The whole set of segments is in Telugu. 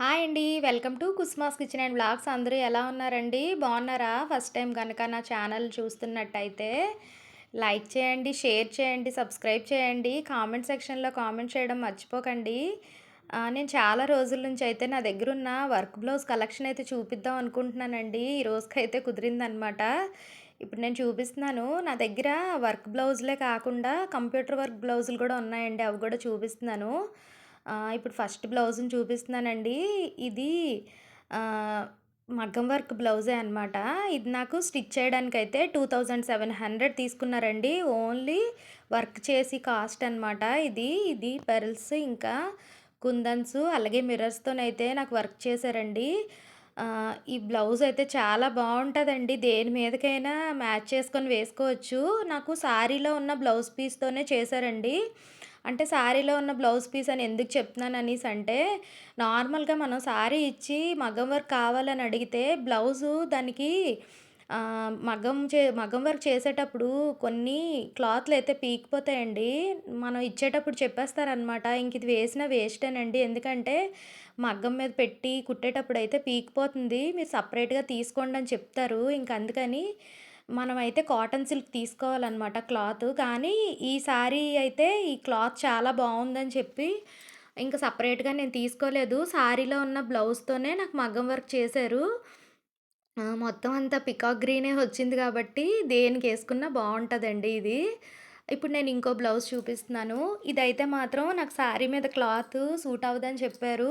హాయ్ అండి. Welcome to Kusma's kitchen and blogs. అందరూ ఎలా ఉన్నారండి? బాగున్నారా? ఫస్ట్ టైం కనుక నా ఛానల్ చూస్తున్నట్టయితే లైక్ చేయండి షేర్ చేయండి సబ్స్క్రైబ్ చేయండి. కామెంట్ సెక్షన్లో కామెంట్ చేయడం మర్చిపోకండి. నేను చాలా రోజుల నుంచి అయితే నా దగ్గర ఉన్న వర్క్ బ్లౌజ్ కలెక్షన్ అయితే చూపిద్దాం అనుకుంటున్నానండి. ఈ రోజుకైతే కుదిరిందనమాట. ఇప్పుడు నేను చూపిస్తున్నాను. నా దగ్గర వర్క్ బ్లౌజ్లే కాకుండా కంప్యూటర్ వర్క్ బ్లౌజులు కూడా ఉన్నాయండి. అవి కూడా చూపిస్తున్నాను. ఇప్పుడు ఫస్ట్ బ్లౌజ్ని చూపిస్తున్నానండి. ఇది మగ్గం వర్క్ బ్లౌజే అనమాట ఇది నాకు స్టిచ్ చేయడానికైతే టూ థౌజండ్ సెవెన్ హండ్రెడ్ తీసుకున్నారండి. ఓన్లీ వర్క్ చేసి కాస్ట్ అనమాట ఇది. ఇది పెరల్స్ ఇంకా కుందన్స్ అలాగే మిర్రర్స్తోనైతే నాకు వర్క్ చేశారండి. ఈ బ్లౌజ్ అయితే చాలా బాగుంటుందండి. దేని మీదకైనా మ్యాచ్ చేసుకొని వేసుకోవచ్చు. నాకు శారీలో ఉన్న బ్లౌజ్ పీస్తోనే చేశారండి. అంటే శారీలో ఉన్న బ్లౌజ్ పీస్ అని ఎందుకు చెప్తున్నాను అనేసి అంటే నార్మల్గా మనం శారీ ఇచ్చి మగ్గం వర్క్ కావాలని అడిగితే బ్లౌజు దానికి మగ్గం చే మగ్గం వర్క్ చేసేటప్పుడు కొన్ని క్లాత్లు అయితే పీకిపోతాయండి. మనం ఇచ్చేటప్పుడు చెప్పేస్తారనమాట ఇంక ఇది వేసిన వేస్టేనండి. ఎందుకంటే మగ్గం మీద పెట్టి కుట్టేటప్పుడు అయితే పీకిపోతుంది. మీరు సపరేట్గా తీసుకోండి అని చెప్తారు. ఇంక అందుకని మనమైతే కాటన్ సిల్క్ తీసుకోవాలన్నమాట క్లాత్. కానీ ఈ శారీ అయితే ఈ క్లాత్ చాలా బాగుందని చెప్పి ఇంకా సపరేట్గా నేను తీసుకోలేదు. శారీలో ఉన్న బ్లౌజ్తోనే నాకు మగ్గం వర్క్ చేశారు. మొత్తం అంతా పికాక్ గ్రీనే వచ్చింది కాబట్టి దేనికి వేసుకున్నా బాగుంటుందండి ఇది. ఇప్పుడు నేను ఇంకో బ్లౌజ్ చూపిస్తున్నాను. ఇదైతే మాత్రం నాకు శారీ మీద క్లాత్ సూట్ అవ్వదని చెప్పారు.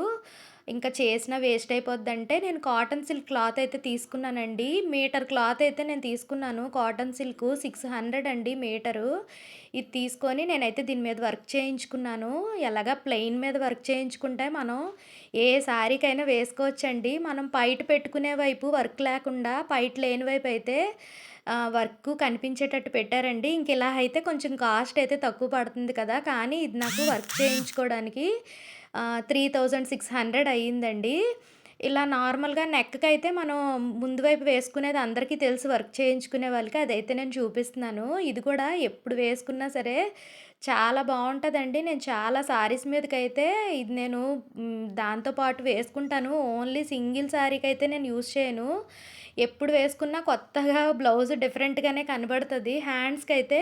ఇంకా చేసిన వేస్ట్ అయిపోద్దంటే నేను కాటన్ సిల్క్ క్లాత్ అయితే తీసుకున్నానండి. మీటర్ క్లాత్ అయితే నేను తీసుకున్నాను. కాటన్ సిల్క్ సిక్స్ హండ్రెడ్ అండి మీటరు. ఇది తీసుకొని నేనైతే దీని మీద వర్క్ చేయించుకున్నాను. ఎలాగా ప్లెయిన్ మీద వర్క్ చేయించుకుంటే మనం ఏ శారీకైనా వేసుకోవచ్చండి. మనం పైట పెట్టుకునే వైపు వర్క్ లేకుండా పైట లేని వైపు అయితే వర్క్ కనిపించేటట్టు పెట్టారండి. ఇంక ఇలా అయితే కొంచెం కాస్ట్ అయితే తక్కువ పడుతుంది కదా. కానీ ఇది నాకు వర్క్ చేయించుకోవడానికి త్రీ థౌజండ్ సిక్స్ హండ్రెడ్ అయ్యిందండి. ఇలా నార్మల్గా నెక్కి అయితే మనం ముందు వైపు వేసుకునేది అందరికీ తెలిసి వర్క్ చేయించుకునే వాళ్ళకి అదైతే నేను చూపిస్తున్నాను. ఇది కూడా ఎప్పుడు వేసుకున్నా సరే చాలా బాగుంటుందండి. నేను చాలా శారీస్ మీదకైతే ఇది నేను దాంతోపాటు వేసుకుంటాను. ఓన్లీ సింగిల్ శారీకి అయితే నేను యూజ్ చేయను. ఎప్పుడు వేసుకున్నా కొత్తగా బ్లౌజ్ డిఫరెంట్గానే కనబడుతుంది. హ్యాండ్స్కి అయితే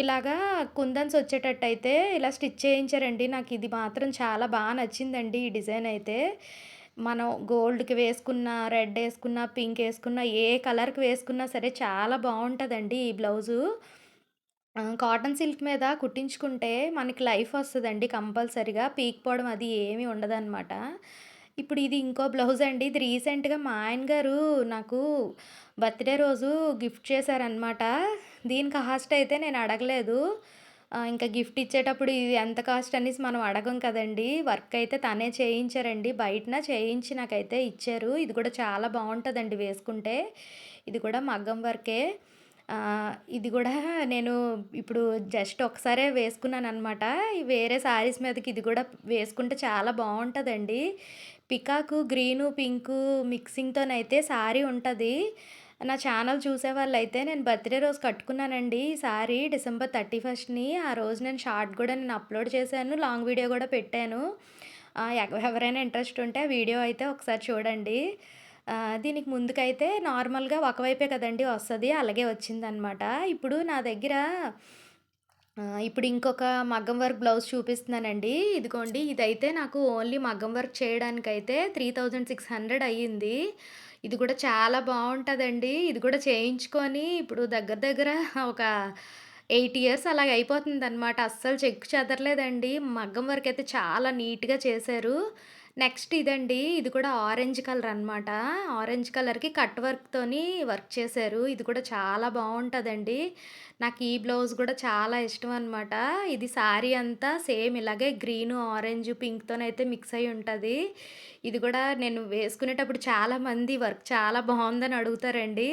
ఇలాగా కుందన్స్ వచ్చేటట్టు అయితే ఇలా స్టిచ్ చేయించారండి. నాకు ఇది మాత్రం చాలా బాగా నచ్చిందండి ఈ డిజైన్ అయితే. మనం గోల్డ్కి వేసుకున్న రెడ్ వేసుకున్న పింక్ వేసుకున్న ఏ కలర్కి వేసుకున్నా సరే చాలా బాగుంటుందండి ఈ బ్లౌజు. కాటన్ సిల్క్ మీద కుట్టించుకుంటే మనకి లైఫ్ వస్తుందండి కంపల్సరిగా. పీక్పోవడం అది ఏమీ ఉండదన్నమాట. ఇప్పుడు ఇది ఇంకో బ్లౌజ్ అండి. ఇది రీసెంట్గా మా ఆయన గారు నాకు బర్త్డే రోజు గిఫ్ట్ చేశారనమాట దీని కాస్ట్ అయితే నేను అడగలేదు. ఇంకా గిఫ్ట్ ఇచ్చేటప్పుడు ఇది ఎంత కాస్ట్ అనేసి మనం అడగం కదండి. వర్క్ అయితే తనే చేయించారండి. బయటన చేయించి నాకైతే ఇచ్చారు. ఇది కూడా చాలా బాగుంటుందండి వేసుకుంటే. ఇది కూడా మగ్గం వర్కే. ఇది కూడా నేను ఇప్పుడు జస్ట్ ఒకసారే వేసుకున్నాను అనమాట వేరే శారీస్ మీదకి ఇది కూడా వేసుకుంటే చాలా బాగుంటుందండి. పికాకు గ్రీను పింకు మిక్సింగ్తోనైతే శారీ ఉంటుంది. నా ఛానల్ చూసే వాళ్ళైతే నేను బర్త్డే రోజు కట్టుకున్నానండి. ఈ డిసెంబర్ థర్టీ ఫస్ట్ని ఆ రోజు నేను షార్ట్ కూడా నేను అప్లోడ్ చేశాను లాంగ్ వీడియో కూడా పెట్టాను. ఎవరైనా ఇంట్రెస్ట్ ఉంటే వీడియో అయితే ఒకసారి చూడండి. దీనికి ముందుకైతే నార్మల్గా ఒకవైపే కదండి వస్తుంది అలాగే వచ్చిందనమాట. ఇప్పుడు నా దగ్గర ఇప్పుడు ఇంకొక మగ్గం వర్క్ బ్లౌజ్ చూపిస్తున్నానండి. ఇదిగోండి ఇదైతే నాకు ఓన్లీ మగ్గం వర్క్ చేయడానికైతే త్రీ థౌజండ్ సిక్స్ హండ్రెడ్ అయ్యింది. ఇది కూడా చాలా బాగుంటుందండి ఇది కూడా చేయించుకొని ఇప్పుడు దగ్గర దగ్గర ఒక ఎయిట్ ఇయర్స్ అలాగ అయిపోతుంది అనమాట అస్సలు చెక్కు చెదరలేదండి. మగ్గం వరకు అయితే చాలా నీట్గా చేశారు. నెక్స్ట్ ఇదండి. ఇది కూడా ఆరెంజ్ కలర్ అనమాట ఆరెంజ్ కలర్కి కట్ వర్క్తోని వర్క్ చేశారు. ఇది కూడా చాలా బాగుంటుందండి. నాకు ఈ బ్లౌజ్ కూడా చాలా ఇష్టం అనమాట ఇది శారీ అంతా సేమ్ ఇలాగే గ్రీన్ ఆరెంజ్ పింక్తోనైతే మిక్స్ అయి ఉంటుంది. ఇది కూడా నేను వేసుకునేటప్పుడు చాలామంది వర్క్ చాలా బాగుందని అడుగుతారండి.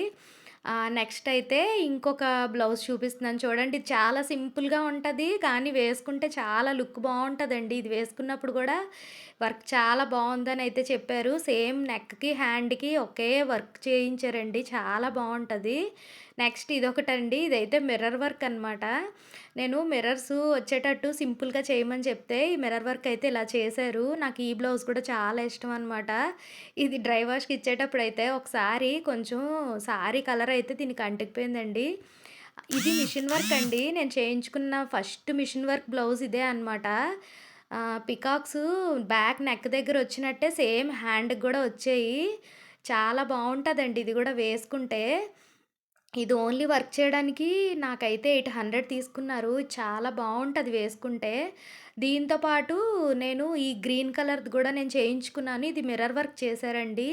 నెక్స్ట్ అయితే ఇంకొక బ్లౌజ్ చూపిస్తున్నాను చూడండి. ఇది చాలా సింపుల్గా ఉంటుంది కానీ వేసుకుంటే చాలా లుక్ బాగుంటుందండి. ఇది వేసుకున్నప్పుడు కూడా వర్క్ చాలా బాగుందని అయితే చెప్పారు. సేమ్ నెక్కి హ్యాండ్కి ఒకే వర్క్ చేయించారండి. చాలా బాగుంటుంది. నెక్స్ట్ ఇదొకటండి. ఇదైతే మిర్రర్ వర్క్ అనమాట. నేను మిర్రర్స్ వచ్చేటట్టు సింపుల్‌గా చేయమని చెప్తే, ఈ మిర్రర్ వర్క్ అయితే ఇలా చేశారు. నాకు ఈ బ్లౌజ్ కూడా చాలా ఇష్టం అనమాట. ఇది డ్రై వాష్‌కి ఇచ్చేటప్పుడు అయితే ఒకసారి కొంచెం సారీ కలర్ అయితే దీనికి అంటుకుపోయిందండి. ఇది మిషన్ వర్క్ అండి. నేను చేయించుకున్న ఫస్ట్ మిషన్ వర్క్ బ్లౌజ్ ఇదే అనమాట. పికాక్స్ బ్యాక్ నెక్ దగ్గర వచ్చినట్టే సేమ్ హ్యాండ్‌కి కూడా వచ్చాయి. చాలా బాగుంటుందండి ఇది కూడా వేసుకుంటే. ఇది ఓన్లీ వర్క్ చేయడానికి నాకైతే 800 తీసుకున్నారు. చాలా బాగుంటుంది వేసుకుంటే. దీంతో పాటు నేను ఈ గ్రీన్ కలర్‌ది కూడా నేను చేయించుకున్నాను. ఇది మిర్రర్ వర్క్ చేశారండి.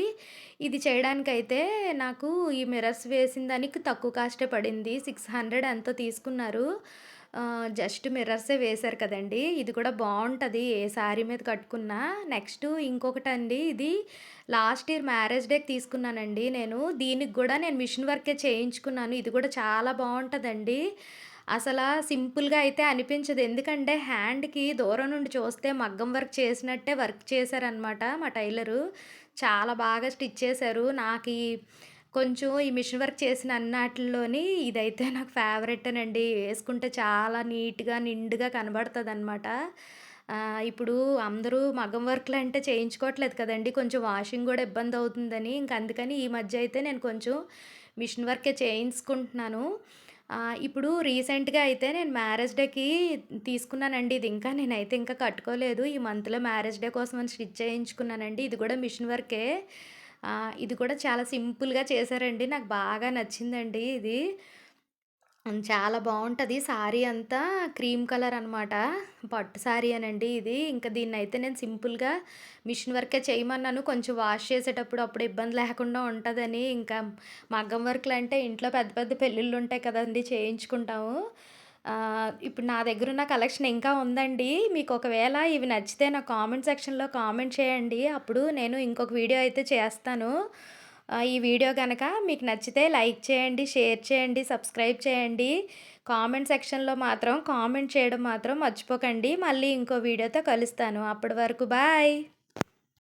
ఇది చేయడానికైతే నాకు ఈ మిర్రర్స్ వేసిన దానికి తక్కువ కాస్టే పడింది. 600 ఎంతో తీసుకున్నారు. జస్ట్ మిర్రర్సే వేశారు కదండి ఇది కూడా బాగుంటుంది ఏ శారీ మీద కట్టుకున్నా. నెక్స్ట్ ఇంకొకటండి ఇది లాస్ట్ ఇయర్ మ్యారేజ్ డేకి తీసుకున్నానండి నేను. దీనికి కూడా నేను మిషన్ వర్కే చేయించుకున్నాను. ఇది కూడా చాలా బాగుంటుందండి అసలు సింపుల్‌గా అయితే అనిపించదు. ఎందుకంటే హ్యాండ్‌కి దూరం నుండి చూస్తే మగ్గం వర్క్ చేసినట్టే వర్క్ చేశారనమాట మా టైలరు. చాలా బాగా స్టిచ్ చేశారు. నాకు కొంచెం ఈ మిషన్ వర్క్ చేసిన అన్నాటిల్లోని ఇదైతే నాకు ఫేవరెట్ అనండి వేసుకుంటే చాలా నీట్‌గా, నిండుగా కనబడుతుంది అనమాట ఇప్పుడు అందరూ మగం వర్క్లు అంటే చేయించుకోవట్లేదు కదండి కొంచెం వాషింగ్ కూడా ఇబ్బంది అవుతుందని ఇంక అందుకని ఈ మధ్య అయితే నేను కొంచెం మిషన్ వర్కే చేయించుకుంటున్నాను. ఇప్పుడు రీసెంట్‌గా అయితే నేను మ్యారేజ్ డేకి తీసుకున్నానండి. ఇది ఇంకా నేనైతే ఇంకా కట్టుకోలేదు. ఈ మంత్‌లో మ్యారేజ్ డే కోసమని స్టిచ్ చేయించుకున్నానండి. ఇది కూడా మిషన్ వర్కే. ఇది కూడా చాలా సింపుల్‌గా చేశారండి. నాకు బాగా నచ్చిందండి ఇది. చాలా బాగుంటుంది శారీ అంతా క్రీమ్ కలర్ అనమాట. పట్టు శారీ అనండి ఇది. ఇంక దీన్నైతే నేను సింపుల్‌గా మిషన్ వర్కే చేయమన్నాను. కొంచెం వాష్ చేసేటప్పుడు అప్పుడు ఇబ్బంది లేకుండా ఉంటుందని ఇంకా మగ్గం వర్క్లు అంటే ఇంట్లో పెద్ద పెద్ద పెళ్ళిళ్ళు ఉంటాయి కదండి చేయించుకుంటాము. ఇప్పుడు నా దగ్గరున్న కలెక్షన్ ఇంకా ఉందండి. మీకు ఒకవేళ ఇవి నచ్చితే నా కామెంట్ సెక్షన్‌లో కామెంట్ చేయండి. అప్పుడు నేను ఇంకొక వీడియో అయితే చేస్తాను. ఈ వీడియో కనుక మీకు నచ్చితే లైక్ చేయండి, షేర్ చేయండి, సబ్స్క్రైబ్ చేయండి. కామెంట్ సెక్షన్‌లో మాత్రం కామెంట్ చేయడం మాత్రం మర్చిపోకండి. మళ్ళీ ఇంకో వీడియోతో కలుస్తాను. అప్పటి వరకు బాయ్.